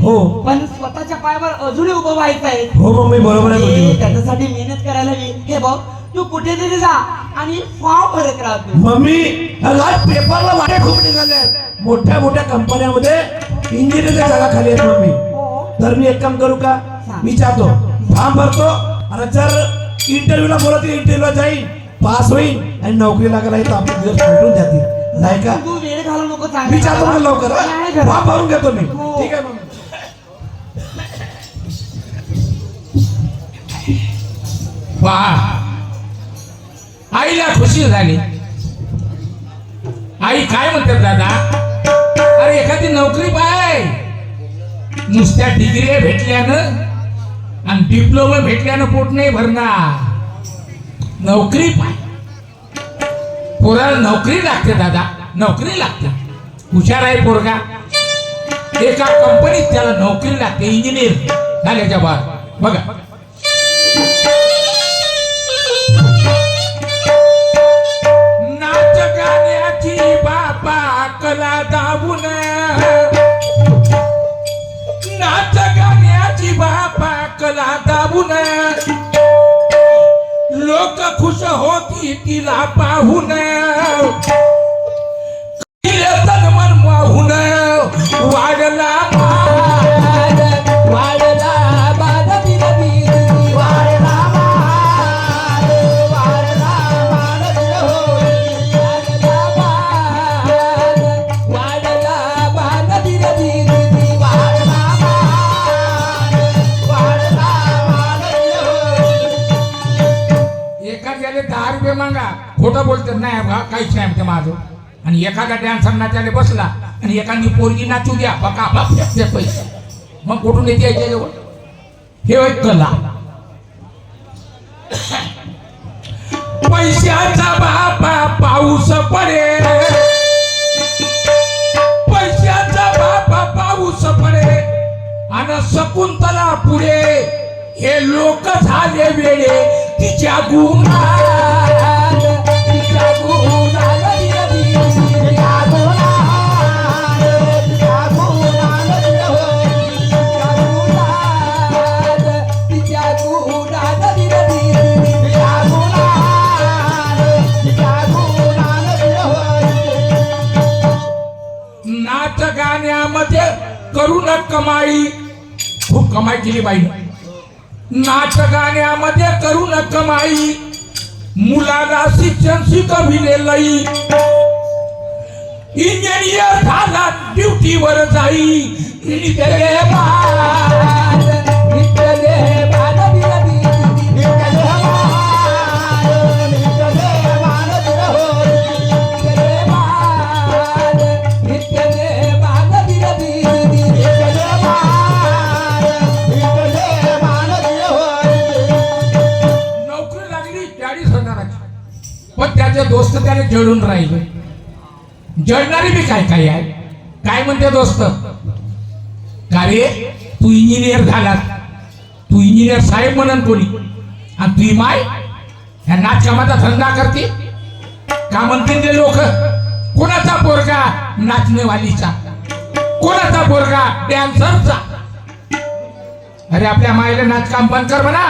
हो. पण स्वतःच्या पायावर अजूनही उभं व्हायचं आहे. हो मम्मी बरोबर आहे. त्याच्यासाठी मेहनत करायला हवी हे बघ तू कुठेतरी जा आणि फॉर्म भरत राहतो मम्मी आज पेपरला वाटे खूप निघाले मोठ्या मोठ्या कंपन्यामध्ये इंजिनिअरच्या जागा खाली आहेत मम्मी. तर मी एक काम करू का? मी जातो. फॉर्म भरतो. आणि जर इंटरव्ह्यूला बोलत इंटरव्ह्यूला जाईन. पास होईल आणि नोकरी लागायला तर आपले दिवस पलटून जातील. नाही का? तू वेळ घालू नको मी जातो मग लवकर हा? नाही घरात. फॉर्म भरून घेतो मी. हो. ठीक आहे मम्मी. वा. आईला खुशी झाली. आई काय म्हणतात दादा? अरे एखादी नोकरी पाय. नुसत्या डिग्री भेटल्यानं आणि डिप्लोमा भेटल्यानं पोट नाही भरणार. नोकरी पाय. पोराला नोकरी लागते दादा. नोकरी लागते. हुशार आहे पोरगा. एका कंपनीत त्याला नोकरी लागते इंजिनियर झाल्याच्या बाहेर बघा. कला लोक खुश होती तिला पाहून काहीच नाही म्हणते माझं आणि एखादा डान्सर नाचायला बसला आणि एखादी पोरगी नाचू द्या बघा बाप ते पैसे मग कुठून येते याच्याजवळ हे होय कला. पैशाचा बापा पाऊस पडे पैशाचा बापा पाऊस पडे आणि शकुंतला पुढे हे लोक झाले वेळे तिच्या गुमा गाण्यामध्ये करून कमाई खूप कमाई केली बाईने. नाच गाण्यामध्ये करून कमाई मुलाला शिक्षण शिकविले लई. इंजिनियर झाला ड्युटीवर जाई. पण त्याचे दोस्त त्याने जळून राहिले. जळणारी बी काय काय आहे? काय म्हणते दोस्त? का रे? तू इंजिनियर झाला तू इंजिनियर साहेब म्हणन कोणी. आणि तुझी माय? ह्या नाचकामाचा धंदा करते? का म्हणतील ते लोक? कोणाचा पोरगा नाचणेवालीचा? कोणाचा पोरगा डॅन्सरचा अरे आपल्या मायला नाचकाम बंद कर म्हणा.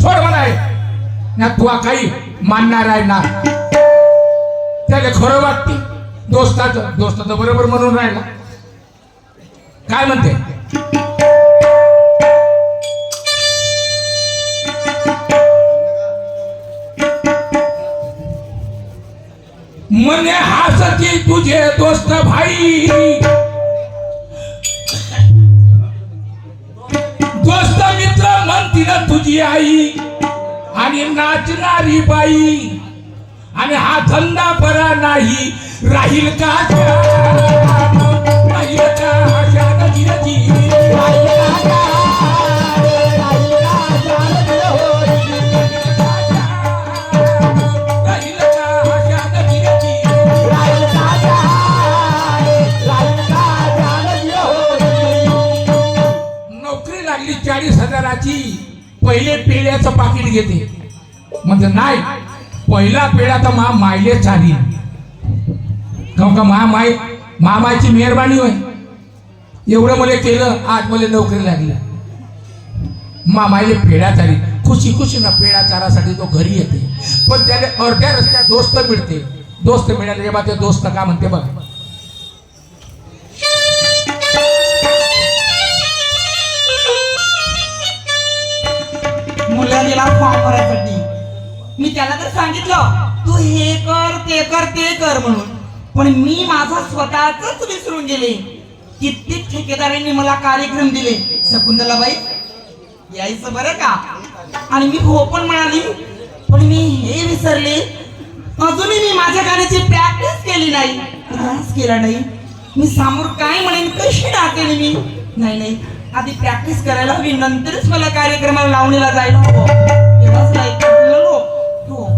सोड म्हणाय. ना तू काही. मानणार आहे ना? त्याला खरं वाटते. दोस्ताचं दोस्त बरोबर म्हणून राहिला. काय म्हणते? मने हासती तुझे दोस्त भाई. दोस्त मित्र म्हणतील तुझी आई. आणि नाचणारी बाई. आणि हा धंदा बरा नाही. राहील का राहील का नोकरी लागली चाळीस हजाराची. पहिले पेढ्याचं पाकिट घेते. म्हणजे नाही पहिला पेढा तर मा मायले चाली काहून का महामाई मामाची मेहरबानी होय? एवढं मला केलं आज मला नोकरी लागली. मामाईले पेढा चारी खुशी खुशी ना पेढा चारासाठी तो घरी येते. पण त्याला अर्ध्या रस्त्यात दोस्त मिळते. दोस्त मिळाले जेव्हा ते दोस्त का? म्हणते बघ मुलगा गेला फॉर्म भरायसाठी मी त्याला तर सांगितलं तू हे कर ते कर ते कर म्हणून. पण मी माझा स्वतःच विसरून गेले. कित्येक ठेकेदारांनी मला कार्यक्रम दिले. शकुंतलाबाई यायचं बरं का? आणि मी हो पण म्हणाली पण मी हे विसरले. अजूनही मी माझ्या गाण्याची प्रॅक्टिस केली नाही. केला नाही? मी समोर काय म्हणेन? कशी डाकेन मी नाही नाही. आधी प्रॅक्टिस करायला हवी नंतरच मला कार्यक्रमाला लावणीला जायला हवं. तेव्हाच लायक हो.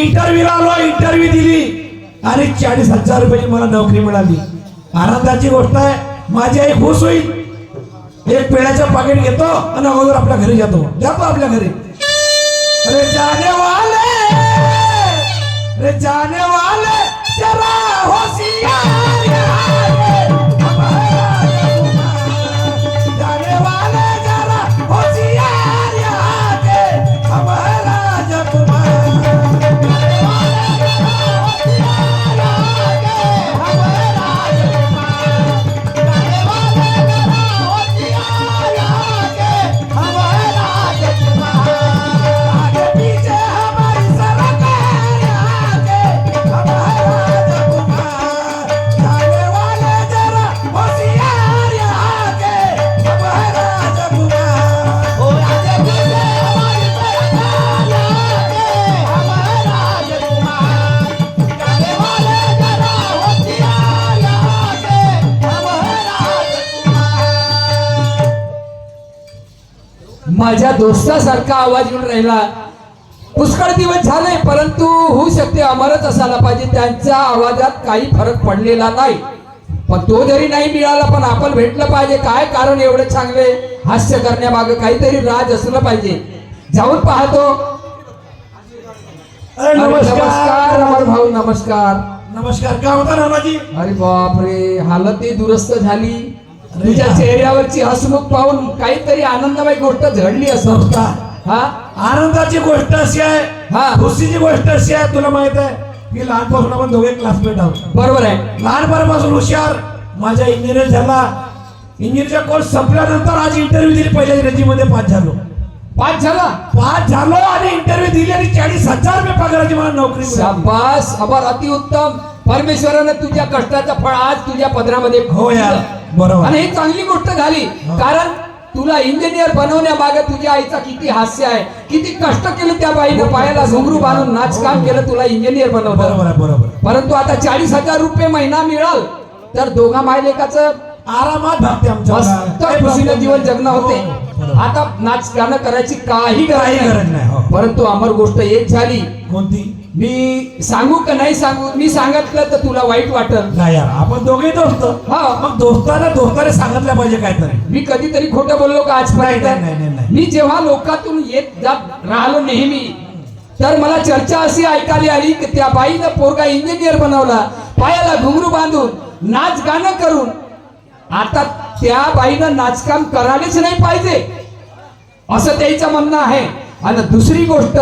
इंटरव्ह्यू आलो इंटरव्ह्यू दिली. आणि चाळीस हजार रुपयाची मला नोकरी मिळाली. आनंदाची गोष्ट आहे माझी आई खुश होईल. एक पेढ्याचं पाकिट घेतो आणि अगोदर आपल्या घरी जातो. जातो आपल्या घरी. अरे जाने वाले अरे जाने वाले जरा माझ्या दोस्तासारखा आवाज येऊन राहिला. पुष्कळ दिवस झाले परंतु होऊ शकते अमरच असायला पाहिजे. त्यांच्या आवाजात काही फरक पडलेला नाही. पण तो जरी नाही मिळाला पण आपण भेटलं पाहिजे. काय कारण एवढे चांगले? हास्य करण्यामागे काहीतरी राज असलं पाहिजे. जाऊन पाहतो. नमस्कार. अमर भाऊ नमस्कार. नमस्कार. काय होता रामाजी अरे बापरे हालतही दुरुस्त झाली. तुझ्या चेहऱ्यावरची हसमुख पाहून काहीतरी आनंदमय गोष्ट झडली असं नमस्कार हा? आनंदाची गोष्ट अशी आहे हा. खुशीची गोष्ट अशी आहे तुला माहीत आहे? मी लहानपासून आपण दोघे क्लासमेट आहोत. बरोबर आहे. लहानपणापासून हुशार माझा इंजिनियर झाला. इंजिनियरचा कोर्स संपल्यानंतर आज इंटरव्ह्यू दिली पहिल्या इंग्रजीमध्ये पास झालो. पाच झाला? पास झालो आणि इंटरव्ह्यू दिली आणि चाळीस हजार रुपये पगाराची मला नोकरी. शाबास अबर अतिउत्तम. परमेश्वरानं तुझ्या कष्टाचं फळ आज तुझ्या पदरामध्ये हो. बरोबर. आणि ही चांगली गोष्ट झाली. कारण तुला इंजिनियर बनवण्यामागे तुझ्या आईचा किती हास्य आहे. किती कष्ट केले त्या बाईनं पायाला घुंगरू बांधून नाचकाम केलं तुला इंजिनियर बरोबर बरोबर आहे. परंतु आता चाळीस हजार रुपये महिना मिळाल तर दोघा मायलेकाचं आरामात मस्त खुशीनं जीवन जगणं होते. हो. आता नाच गाणं करायची काही गरज नाही, हो. परंतु अमर गोष्ट एक झाली. कोणती? मी सांगू का नाही सांगू? मी सांगितलं तर तुला वाईट वाटल. नाही यार आपण दोघे दोस्त. हा. मग दोस्ताना दोस्ताने सांगितलं पाहिजे काहीतरी. मी कधीतरी खोटं बोललो का नाही, नाही, नाही, नाही, नाही. मी जेव्हा लोकातून येत जात राहिलो नेहमी तर मला चर्चा अशी ऐकायला आली की त्या बाईनं पोरगा इंजिनियर बनवला पायाला घुंगरू बांधून नाच गाणं करून. आता त्या बाईनं नाचकाम करायलाच नाही पाहिजे. असं त्याचं म्हणणं आहे. आणि दुसरी गोष्ट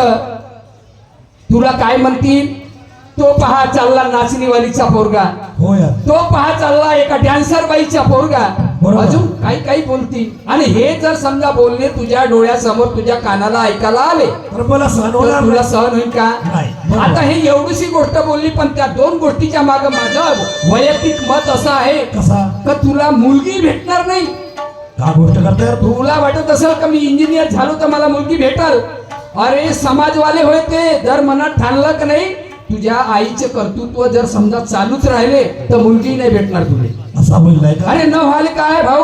तुला काय म्हणतील? तो पहा चालला नाचणीवालीचा पोरगा. हो तो पहा चालला एका डॅन्सर बाईचा पोरगा. अजून काही काही बोलतील. आणि हे जर समजा बोलणे तुझ्या डोळ्यासमोर तुझ्या कानाला ऐकायला आले तर मला सहन होणार तुला. सहन होईल का. आता हे एवढीशी गोष्ट बोलली पण त्या दोन गोष्टीच्या मागे माझं वैयक्तिक मत असं आहे कसा? का तुला मुलगी भेटणार नाही? का गोष्ट करता तुला वाटत असेल का मी इंजिनियर झालो तर मला मुलगी भेटल? अरे समाजवाले होय ते. जर मनात ठाणलं का नाही तुझ्या आईचे कर्तृत्व जर समजा चालूच राहिले तर मुलगी नाही भेटणार तुले. असा बोललाय का? अरे न व्हाले काय भाऊ?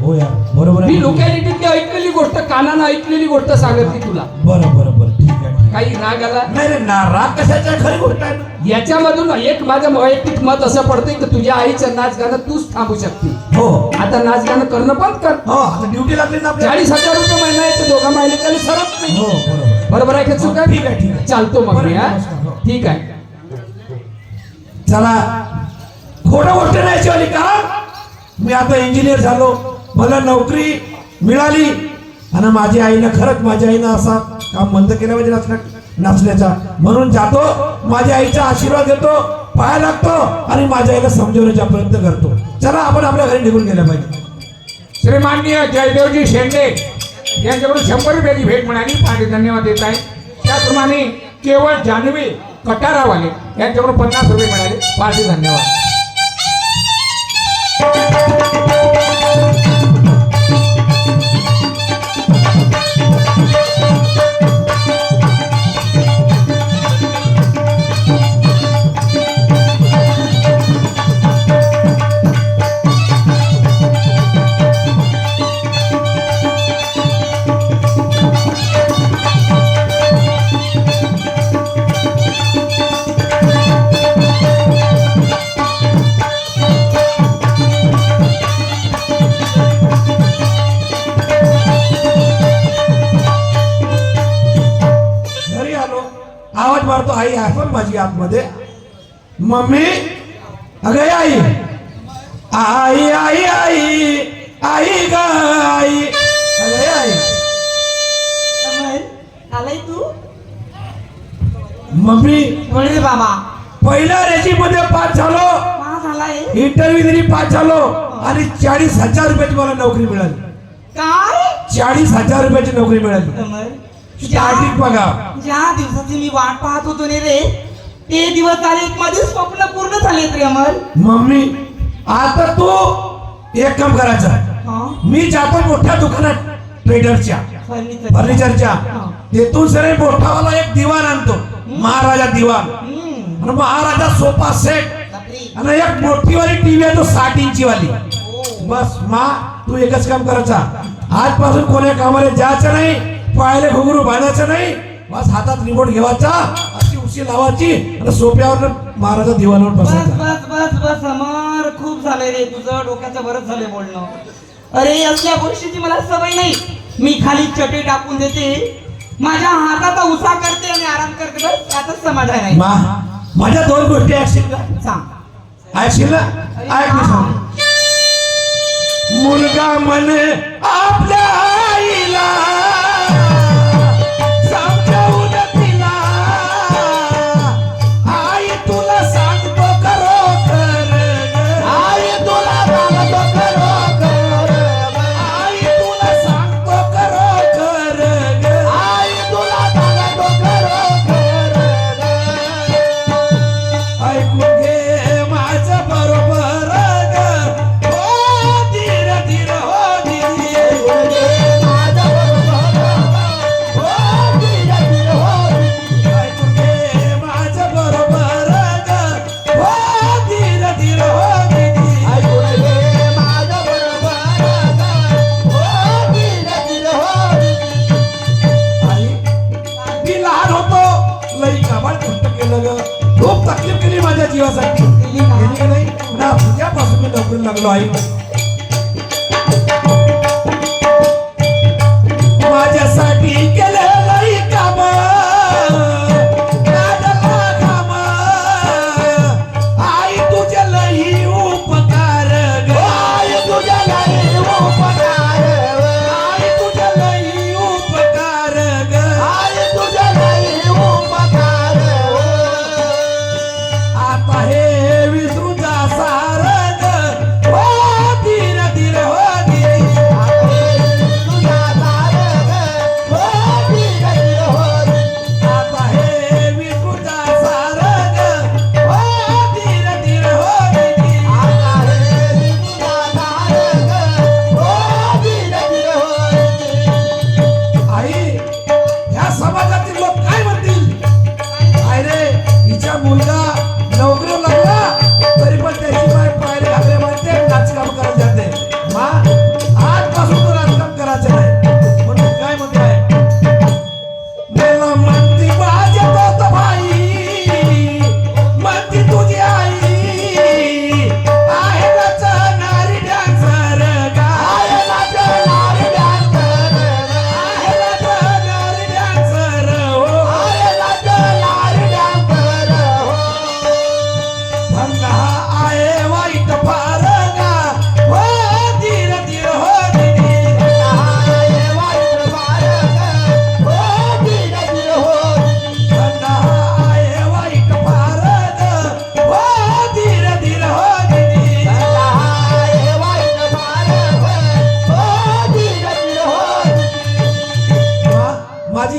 हो यार बरोबर मी लोकॅलिटीतली ऐकलेली गोष्ट कानानं ऐकलेली गोष्ट सांगतली तुला. बरं बरं बरं ठीक आहे. काही राग आला? नाही रे ना राग कशाच्या खरी गोष्ट आहे. याच्यामधून एक माझं वैयक्तिक मत असं पडतंय की तुझ्या आईचं नाच गाणं तूच थांबू शकते. हो. आता नाच गाणं करणं बंद कर. हो आता ड्युटी लागली ना चाळीस हजार रुपये महिना आहे तर दोघा सरत नाही हो बरोबर. बरोबर आहे का चूक हो, ठीक आहे, ठीक आहे. चालतो मग मी हा? हो. ठीक आहे. चला. खोटं गोष्ट नाही शिवाली का? मी आता इंजिनियर झालो. मला नोकरी मिळाली. आणि माझ्या आईनं खरंच माझ्या आईनं असा काम बंद केलं पाहिजे नाचण्या नाचण्याचा म्हणून जातो माझ्या आईचा आशीर्वाद घेतो पाया लागतो आणि माझ्या आईला समजवण्याचा प्रयत्न करतो. चला आपण आपल्या घरी निघून गेल्या पाहिजे. श्रीमाननीय जयदेवजी शेंडे यांच्याकडून शंभर रुपयाची भेट मिळाली. फार धन्यवाद देत आहे. त्याचप्रमाणे केवळ जान्हवी कटारावाले यांच्याकडून पन्नास रुपये मिळाले. फार धन्यवाद. माझी आतमध्ये. मम्मी अगं आई. आई आई आई. आई ग आई. अगं आई. आलाय तू? मम्मी रे बाबा. पहिल्या रेजिममध्ये पास झालो इंटरव्ह्यू दिली पास झालो. आणि चाळीस हजार रुपयाची मला नोकरी मिळाली. काय? चाळीस हजार रुपयाची नोकरी मिळाली. स्टार्टिंग बघा. ज्या दिवसाची मी वाट पाहत होतो रे ते दिवस आले माझे स्वप्न पूर्ण झालेत रे अमर मम्मी आता तू एक काम करायचं. मी जातो मोठ्या दुकानात ट्रेडरच्या फर्निचर फर्निचरच्या. तेथून सरे मोठावाला एक दिवाण आणतो महाराजा दिवाण. आणि महाराजा सोफा सेट. आणि एक मोठी वाली टीव्ही आहे तो साठ इंची वाली हो. बस मा तू एकच काम करायचा. आजपासून कोण्या कामाला जायचं नाही पायाला घुंगरू बांधायचं नाही. बस हातात रिमोट घेवायचा उशी लावायची आणि सोप्यावर महाराजा दिवाणावर बस बसायचा. बस बस बस अमर खूप झालंय रे. तुझं डोक्याचं बरंच झालंय बोलणं. अरे असल्या गोष्टीची मला सवय नाही. मी खाली चटई टाकून देते. माझ्या हाताचा उसा करते आणि आराम करते. बस त्यातच समाधान आहे. मा माझ्या दोन गोष्टी ऐकशील का? सांग. ऐकशील ना? ऐक मी सांग. मुलगा म्हणे आपल्या आईला काबाड कष्ट केलं ग. खूप तकलीफ केली माझ्या जीवासाठी. केली का नाही? ना तुझ्यापासून मी नोकरी लागलो आई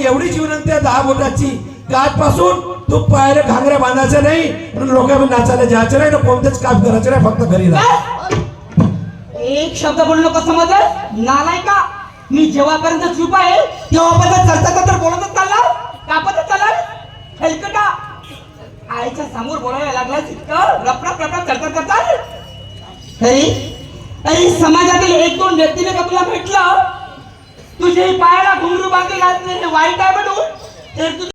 एवढीच विनंती आहे दहा बोटाची. का आजपासून तू पायरे घागऱ्या बांधायचं नाही म्हणून लोकांना नाचायला जायचं नाही ना कोणतेच काम करायचं नाही फक्त घरी राहा. एक शब्द बोललो नको समज नालाय का? मी जेव्हापर्यंत चूप आहे तेव्हापर्यंत चर्चा तर बोलतच चालला कापतच चालला हेलकटा? आईच्या समोर बोलायला लागला इतकं रपरप रपरप चर्चा करतात अरे अरे समाजातील एक दोन व्यक्तीने का तुला भेटलं तुझे पायाला घुंगरू बांधे घातले वाईट आहे म्हणून. तर तुझं